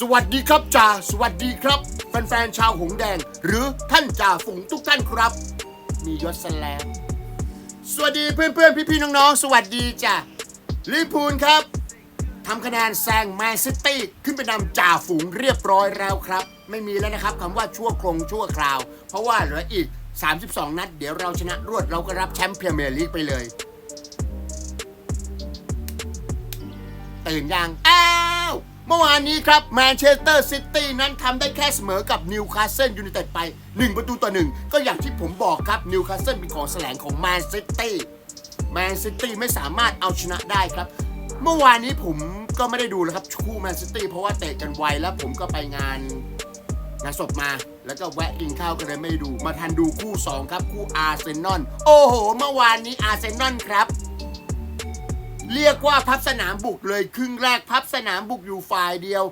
สวัสดีครับจ่าสวัสดีครับ แฟนๆชาวหงแดง หรือท่านจ่าฝูงทุกท่านครับ มียศแลมสวัสดีเพื่อนๆ พี่ๆ น้องๆ สวัสดีจ้ะลิพูลครับทำคะแนนแซงแมนซิตี้ขึ้นไปนำจ่าฝูงเรียบร้อยแล้วครับ ไม่มีแล้วนะครับคำว่าชั่วครงชั่วคราว เพราะว่าเหลืออีก 32 นัด เดี๋ยวเราชนะรวดเราก็รับแชมป์พรีเมียร์ลีกไปเลย ตื่นยังอ้ เมื่อวานนี้ครับแมนเชสเตอร์ซิตี้นั้นทำได้แค่เสมอกับนิวคาสเซิลยูไนเต็ดไป 1 ประตูต่อ 1 ก็อย่างที่ผมบอกครับนิวคาสเซิลเป็นของแสลงของแมนซิตี้แมนซิตี้ไม่สามารถเอาชนะได้ครับ เมื่อวานนี้ผมก็ไม่ได้ดูแล้วครับคู่แมนซิตี้เพราะว่าเตะกันไวแล้วผมก็ไปงานงานศพมา แล้วก็แวะกินข้าวกันเลยไม่ด้ดูมาทันดูคู่ 2 ครับ คู่อาร์เซนอลโอ้โห เมื่อวานนี้อาร์เซนอลครับ เรียกว่าพับสนามบุกเลยครึ่งแรกพับสนามบุกอยู่ฝ่ายเดียว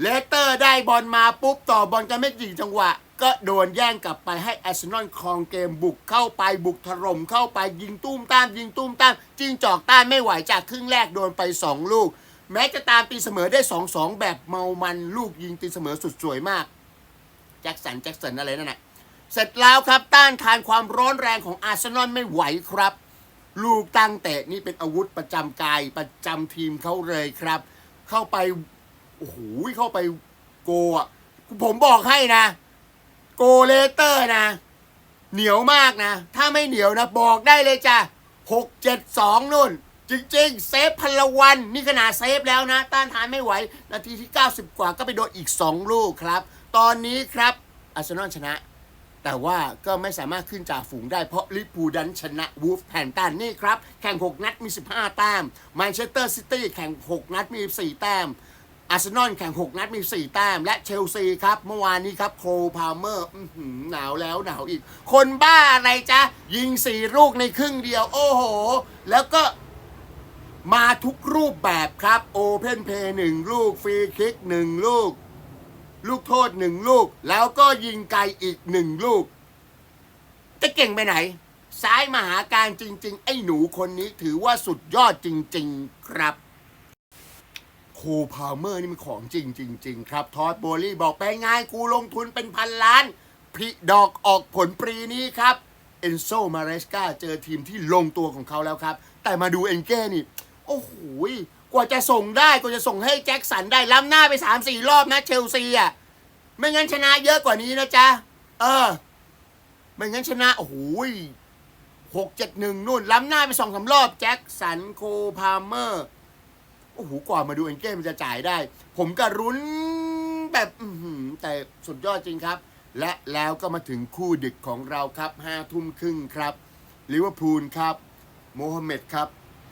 เลสเตอร์ได้บอลมาปุ๊บต่อบอลกันไม่กี่จังหวะ ก็โดนแย่งกลับไปให้อาร์เซนอลครองเกมบุกเข้าไปบุกถล่มเข้าไปยิงตุ้มตาม ยิงตุ้มตามจิงจอกต้านไม่ไหวจากครึ่งแรกโดนไป 2 ลูก แม้จะตามตีเสมอได้ 2-2 แบบเมามันลูกยิงตีเสมอสุดสวยมากแจ็คสันแจ็คสันอะไรนั่นแหละเสร็จแล้วครับต้านทานความร้อนแรงของอาร์เซนอลไม่ไหวครับ ลูกตั้งเตะนี่เป็นอาวุธประจำกายประจำทีมเขาเลยครับ เข้าไปโอ้โหเข้าไปโกอะผมบอกให้นะ โกเลเตอร์นะ เหนียวมากนะ ถ้าไม่เหนียวนะ บอกได้เลยจ้ะหกเจ็ดสองนู่น จริงๆ เซฟพลวัน นี่ขนาดเซฟแล้วนะ ต้านทานไม่ไหว นาทีที่ 90 กว่าก็ไปโดนอีก 2 ลูกครับ ตอนนี้ครับอาร์เซนอลชนะ แต่ว่าก็ไม่สามารถขึ้นจากฝูงได้เพราะลิเวอร์พูดันชนะวูฟแพนตันนี่ครับ แข่ง 6 นัดมี 15 แต้มแมนเชสเตอร์ซิตี้แข่ง 6 นัดมี 4 แต้มอาร์เซนอลแข่ง 6 นัดมี 4 แต้ม และเชลซีครับ เมื่อวานนี้ครับโคลพาเมอร์หนาวแล้วหนาวอีก คนบ้าอะไรจ๊ะ ยิง 4 ลูกในครึ่งเดียว โอ้โห แล้วก็มาทุกรูปแบบครับโอเพนเพย์หนึ่งลูกฟรีคิกหนึ่งลูก ลูกโทษหนึ่งลูก แล้วก็ยิงไกลอีกหนึ่งลูก จะเก่งไปไหน ซ้ายมหาการจริง ๆ ไอ้หนูคนนี้ถือว่าสุดยอดจริง ๆ ครับ โคพาวเมอร์นี่มันของจริงจริงๆครับ ทอดโบลี่บอกไปไงกูลงทุนเป็นพันล้านพริดอกออกผลปรีนี้ครับ เอนโซมาเรสกาเจอทีมที่ลงตัวของเขาแล้วครับ แต่มาดูเอนเก้นี่ โอ้โห กว่าจะส่งได้กว่าจะส่งให้แจ็คสันได้ล้ำหน้าไป3 4รอบนะเชลซีอะไม่งั้นชนะเยอะกว่านี้นะจ๊ะ เออ ไม่งั้นชนะโอ้โหหกเจ็ดหนึ่งนู่น ล้ำหน้าไปสองสารอบแจ็คสันโคพาเมอร์โอ้โหกว่ามาดูเอ็นเก้มันจะจ่ายได้ ผมก็รุ้นแบบแต่สุดยอดจริงครับ และแล้วก็มาถึงคู่ดึกของเราครับห้าทุ่มครึ่งครับลิเวอร์พูลครับโมฮัมเหม็ดครับ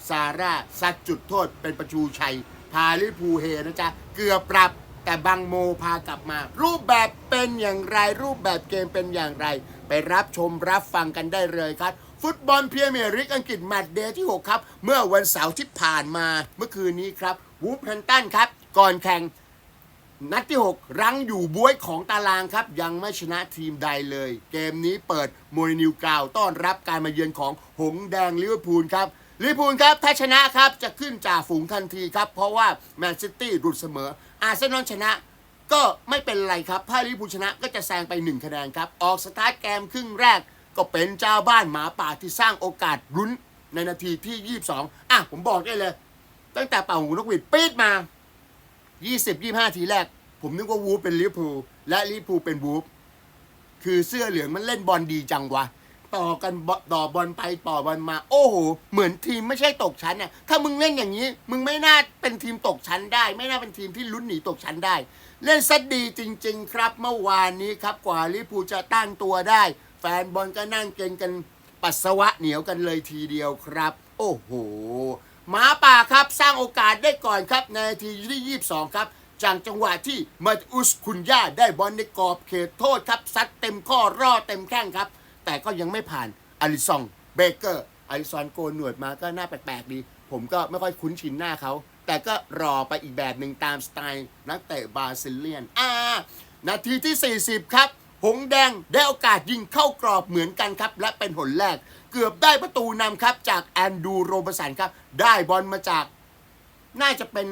ซาร่าซัดจุดโทษเป็นประชูชัย พาลิพูเฮนะจ๊ะ เกือบปรับแต่บังโมพากลับมา รูปแบบเป็นอย่างไร รูปแบบเกมเป็นอย่างไร ไปรับชมรับฟังกันได้เลยครับ ฟุตบอลเมียร์ลีกอังกฤษแมตช์เดย์ที่ 6 ครับ เมื่อวันเสาร์ที่ผ่านมาเมื่อคืนนี้ครับวูฟแพนตันครับ ก่อนแข่งนัดที่ 6 รั้งอยู่บ้วยของตารางครับ ยังไม่ชนะทีมใดเลย เกมนี้เปิดโมรินิวกาวต้อนรับการมาเยือนของหงแดงลิเวอร์พูลครับ ลิพูลครับถ้าชนะครับจะขึ้นจ่าฝูงทันทีครับ เพราะว่าแมนซิตี้รุดเสมอ อาร์เซนอลชนะก็ไม่เป็นไรครับ ถ้าลิพูลชนะก็จะแซงไป 1 คะแนนครับ ออกสตาร์ทเกมครึ่งแรก ก็เป็นเจ้าบ้านหมาป่าที่สร้างโอกาสรุ้นในนาทีที่ 22 อะ ผมบอกได้เลย ตั้งแต่เป่าหูนกหวีดปีดมา 20 25 ทีแรก ผมนึกว่าวูฟเป็นลิพูลและลิพูลเป็นวูฟคือเสื้อเหลืองมันเล่นบอลดีจังวะ ต่อกันบต่อบอลไปต่อบอลมา โอ้โหเหมือนทีมไม่ใช่ตกชั้นน่ะถ้ามึงเล่นอย่างนี้ มึงไม่น่าเป็นทีมตกชั้นได้ ไม่น่าเป็นทีมที่ลุ้นหนีตกชั้นได้ เล่นซัดดีจริง ๆ ครับ เมื่อวานนี้ครับกว่าลิเวอร์พูจะตั้งตัวได้ แฟนบอลก็นั่งเก่งกันปัสสาวะเหนียวกันเลยทีเดียวครับ โอ้โหหมาป่าครับสร้างโอกาสได้ก่อนครับในนาทีที่22 ครับจากจังหวะที่มาอุสคุนย่าได้บอลในกรอบเขตโทษครับซัดเต็มข้อรอดเต็มแข้งครับ แต่ก็ยังไม่ผ่านอลิซองเบเกอร์อลิซอนโกนหนวดมาก็หน่าแปลกๆดี ผมก็ไม่ค่อยคุ้นชินหน้าเขา แต่ก็รอไปอีกแบบหนึ่งตามสไตล์นักเตะบราซิเลียน อ่า นาทีที่ 40 ครับ หงแดงได้โอกาสยิงเข้ากรอบเหมือนกันครับ และเป็นหนแรก เกือบได้ประตูนำครับจากแอนดูโรบสันครับ ได้บอลมาจาก น่าจะเป็น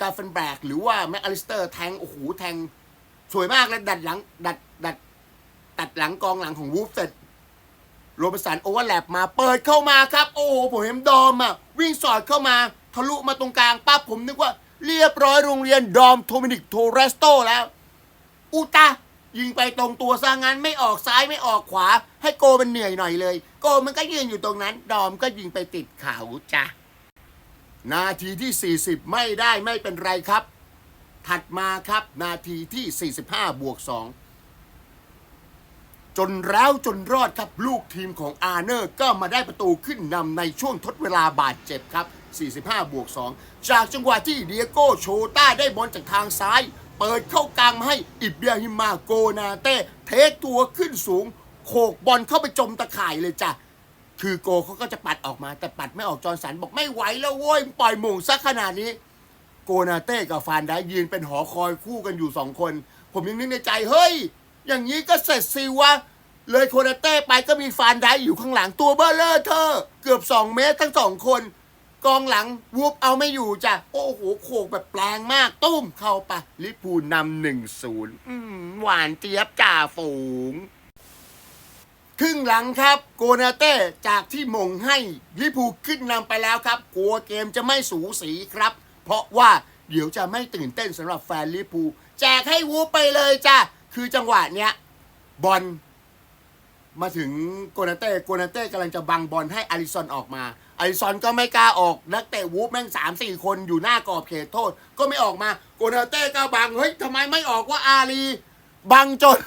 กาเฟนแบกหรือว่าแม็กอลิสเตอร์แทง โอ้โห แทง สวยมากแล้วดัดหลัง ดัด ดัด ตัดหลังกองหลังของวูฟเสร็จ โรบสันโอเวอร์แลปมาเปิดเข้ามาครับ โอ้โหผมเห็นดอมอะวิ่งสอดเข้ามาทะลุมาตรงกลางปั๊บผมนึกว่าเรียบร้อยโรงเรียนดอมโทมินิกโทเรสโตแล้ว อุตายิงไปตรงตัวซะงั้นไม่ออกซ้ายไม่ออกขวา ให้โกมันเหนื่อยหน่อยเลย โกมันก็ยืนอยู่ตรงนั้น ดอมก็ยิงไปติดเขาจ้ะนาทีที่ 40 ไม่ได้ไม่เป็นไรครับ ถัดมาครับนาทีที่ 45บวก2 จนแล้วจนรอดครับ ลูกทีมของอาร์เนอร์ก็มาได้ประตูขึ้นนำในช่วงทดเวลาบาดเจ็บครับ 45 บวก 2 จากจังหวะที่เดียโก้โชต้าได้บอลจากทางซ้าย เปิดเข้ากลางมาให้อิบราฮิมาโกนาเต้เทคตัวขึ้นสูง โขกบอลเข้าไปจมตะข่ายเลยจ้ะคือโกเขาก็จะปัดออกมาแต่ปัดไม่ออกจอร์นสันบอกไม่ไหวแล้วโว้ยปล่อยมงซะขนาดนี้ โกนาเต้กับฟานได้ยืนเป็นหอคอยคู่กันอยู่สองคน ผมยังนึกในใจเฮ้ย อย่างนี้ก็เสร็จสิวะ เลยโคนาเต้ไปก็มีฟานได้อยู่ข้างหลังตัวเบอร์เลอร์เธอ เกือบ 2 เมตรทั้งสองคน กองหลังวูบเอาไม่อยู่จ้ะ โอ้โหโขกแบบแปลงมาก ตุ้มเข้าไปลิปูนำหนึ่งศูนย์หวานเจี๊ยบจ่าฝูง ครึ่งหลังครับ โกนาเต้จากที่มงให้ลิปูขึ้นนำไปแล้วครับ กลัวเกมจะไม่สูสีครับ เพราะว่าเดี๋ยวจะไม่ตื่นเต้นสำหรับแฟนลิปูแจกให้วูบไปเลยจ้ะ คือจังหวะเนี้ยบอลมาถึงโกนาเต้โกนาเต้กำลังจะบังบอลให้อาริซอนออกมาอาริซอนก็ไม่กล้าออกนักเตะวูฟแม่งสามสี่คนอยู่หน้ากรอบเขตโทษ ก็ไม่ออกมาโกนาเต้ก็บังเฮ้ยทำไมไม่ออกว่าอารีบังจน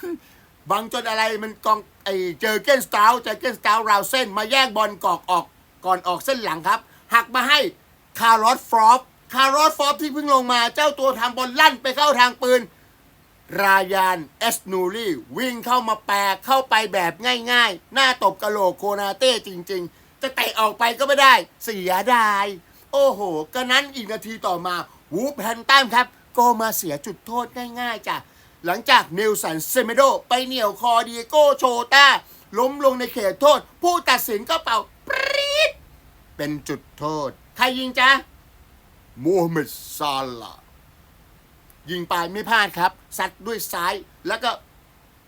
บังจนอะไรมันกองไอเจอเกนสตาวเจอเกนสตาวราวเส้น มาแย่งบอลกอกออกก่อนออกเส้นหลังครับ หักมาให้คาร์ลอสฟรอปคาร์ลอสฟรอปที่เพิ่งลงมาเจ้าตัวทำบอลลั่นไปเข้าทางปืน รายานเอสนูรี่วิ่งเข้ามาแปะเข้าไปแบบง่ายๆ หน้าตบกะโหลกโคนาเต้จริงๆ จะเตะออกไปก็ไม่ได้ เสียดาย โอ้โห ก็นั้นอีกนาทีต่อมา วูฟแฮนตันครับ ก็มาเสียจุดโทษง่ายๆจ้ะ หลังจากเนลสันเซเมโด ไปเหนี่ยวคอเดียโกโชต้า ล้มลงในเขตโทษ ผู้ตัดสินก็เป่าปรี๊ดเป็นจุดโทษ ใครยิงจ๊ะมูฮัมหมัดซาลาห์ ยิงไปไม่พลาดครับซัดด้วยซ้ายแล้วก็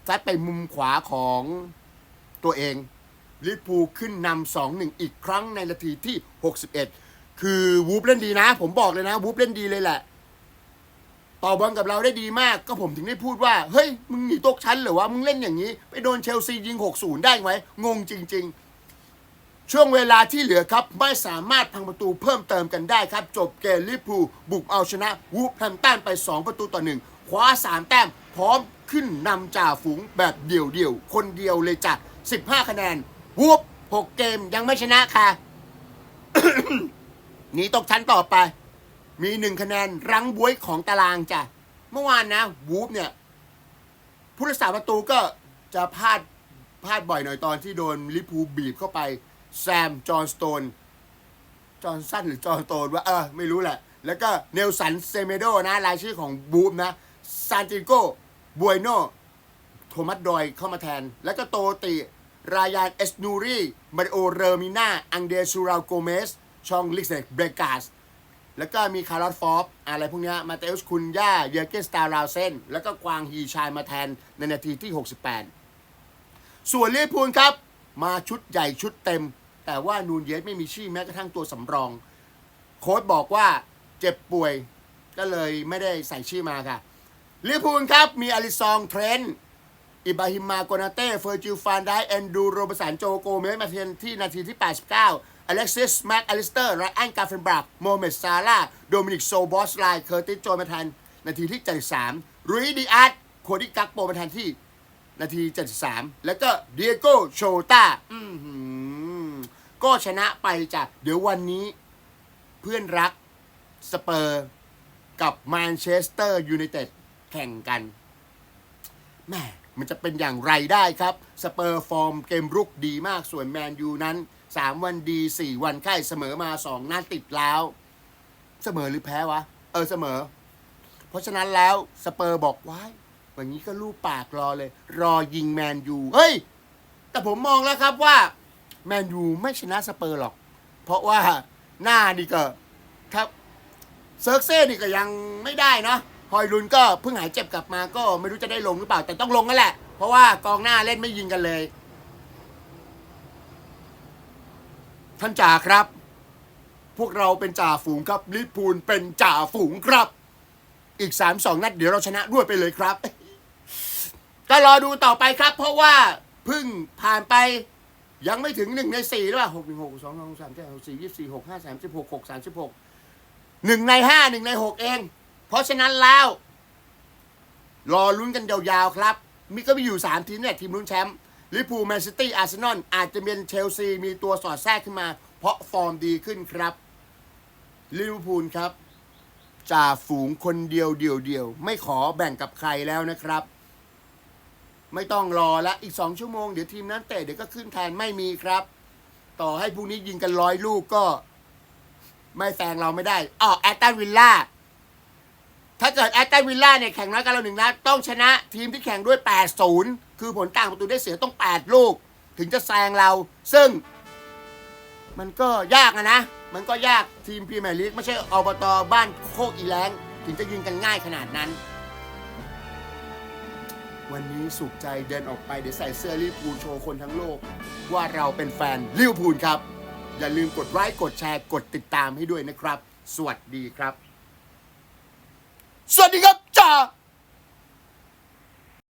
ซัดไปมุมขวาของตัวเองลิพูขึ้นนำสองหนึ่งอีกครั้งในนาทีที่ 61 คือวูฟเล่นดีนะ ผมบอกเลยนะวูฟเล่นดีเลยแหละ ต่อบอลกับเราได้ดีมากก็ผมถึงได้พูดว่า เฮ้ย มึงหนีตกชั้นเหรอวะ มึงเล่นอย่างนี้ ไปโดนเชลซียิง 6-0 ได้ไหมงงจริง ๆ ช่วงเวลาที่เหลือครับ ไม่สามารถพังประตูเพิ่มเติมกันได้ครับ จบเกมลิเวอร์พูบุกเอาชนะวูฟแฮมตันไป 2 ประตูต่อหนึ่งคว้า 3 แต้ม พร้อมขึ้นนำจ่าฝูงแบบเดี่ยวๆ คนเดียวเลยจ้ะ15 คะแนนวูฟ6เกมยังไม่ชนะค่ะหนีตกชั้นต่อไป มีหนึ่งคะแนนรั้งบวยของตารางจ้ะเมื่อวานนะวูฟเนี่ยผู้รักษาประตูก็จะพลาดพลาดบ่อยหน่อยตอนที่โดนลิเวอร์พูบีบเข้าไป แซม จอห์นสโตน จอห์นสันหรือจอห์นสโตนว่าเออ ไม่รู้แหละ แล้วก็เนลสันเซเมโดนะ รายชื่อของบูฟนะซานติโกบวยโนโทมัสดอยเข้ามาแทน แล้วก็โตติ รายานเอสนูรีมาริโอเรมิน่า อังเดชูราโกเมส ชองลิกเซกเบรกาสแล้วก็มีคาร์ลอสฟอร์บอะไรพวกนี้มาเตอุสคุนย่า เยอร์เกนสตาร์ราเซน แล้วก็กวางฮีชายมาแทนในนาทีที่ 68 ส่วนลิเวอร์พูลครับ มาชุดใหญ่ชุดเต็ม แต่ว่านูนเยสไม่มีชื่อแม้กระทั่งตัวสำรอง โค้ชบอกว่าเจ็บป่วยก็เลยไม่ได้ใส่ชื่อมาค่ะลิพูลครับ มีอลิซองเทรนต์อิบราฮิมมาโกนาเต้ เฟอร์จิลฟานไดแอนดูโรบสันโจโกเมสมาเทนที่นาทีที่ 89 อเล็กซิส แม็กอลิสเตอร์ไรอันกาเฟนบรักโมเมดซาร่าโดมินิกโซบอสไลเคอร์ติสโจมาแทนนาทีที่ 73 รุยดิอาร์ตโคดิกักโปมาแทนที่ นาที 73 แล้วก็เดียโกโชตาอื้อหือ ก็ชนะไปจ้ะเดี๋ยววันนี้เพื่อนรักสเปอร์กับแมนเชสเตอร์ยูไนเต็ดแข่งกันแหม่มันจะเป็นอย่างไรได้ครับ สเปอร์ฟอร์มเกมรุกดีมากส่วนแมนยูนั้น 3 วันดี 4 วันไข้เสมอมา 2 นัดติดแล้ว เสมอหรือแพ้วะ เออเสมอ เพราะฉะนั้นแล้วสเปอร์บอกว้ายวันนี้ก็ลูบปากรอเลย รอยิงแมนยู เฮ้ย แต่ผมมองแล้วครับว่า แมนยูไม่ชนะสเปอร์หรอก เพราะว่าหน้านี่ก็ครับเซิร์กเซ่นี่ก็ยังไม่ได้เนาะฮอยลุนก็เพิ่งหายเจ็บกลับมาก็ไม่รู้จะได้ลงหรือเปล่าแต่ต้องลงนั่นแหละ เพราะว่ากองหน้าเล่นไม่ยิงกันเลย ท่านจ่าครับ พวกเราเป็นจ่าฝูงครับลิพูลเป็นจ่าฝูงครับ อีกสามสองนัดเดี๋ยวเราชนะรวดไปเลยครับ ก็รอดูต่อไปครับ เพราะว่าเพิ่งผ่านไป ยังไม่ถึงหนึ่งในสี่หรือเปล่าหกหนึ่งหกสองสองสามเจ็ดหกสี่ยี่สี่หกห้าสามสิบหกหกสามสิบหกหนึ่งในห้าหนึ่งในหกเอง เพราะฉะนั้นแล้วรอลุ้นกันยาวๆครับ มีก็มีอยู่สามทีมเนี่ยทีมลุ้นแชมป์ลิเวอร์พูลแมนซิตี้อาร์เซนอลอาจจะเป็นเชลซีมีตัวสอดแทรกขึ้นมา เพราะฟอร์มดีขึ้นครับลิเวอร์พูลครับจ่าฝูงคนเดียวเดียวเดียว ไม่ขอแบ่งกับใครแล้วนะครับ ไม่ต้องรอละอีกสองชั่วโมงเดี๋ยวทีมนั้นเตะเดี๋ยวก็ขึ้นแทนไม่มีครับ ต่อให้พรุ่งนี้ยิงกันร้อยลูกก็ ไม่แซงเราไม่ได้อ๋อแอตตันวิลล่าถ้าเกิดแอตตันวิลล่าเนี่ยแข่งน้อยกันเราหนึ่งนัดต้องชนะทีมที่แข่งด้วย 8-0 คือผลต่างประตูได้เสียต้อง 8 ลูก ถึงจะแซงเรา ซึ่ง มันก็ยากอะนะ มันก็ยากทีมพรีเมียร์ลีกไม่ใช่อบตบ้านโคกอีแรงถึงจะยิงกันง่ายขนาดนั้น วันนี้สุขใจเดินออกไปเดี๋ยวใส่เสื้อลิเวอร์พูลโชว์คนทั้งโลก ว่าเราเป็นแฟนลิเวอร์พูลครับ อย่าลืมกดไลค์กดแชร์กดติดตามให้ด้วยนะครับ สวัสดีครับ สวัสดีครับจ้า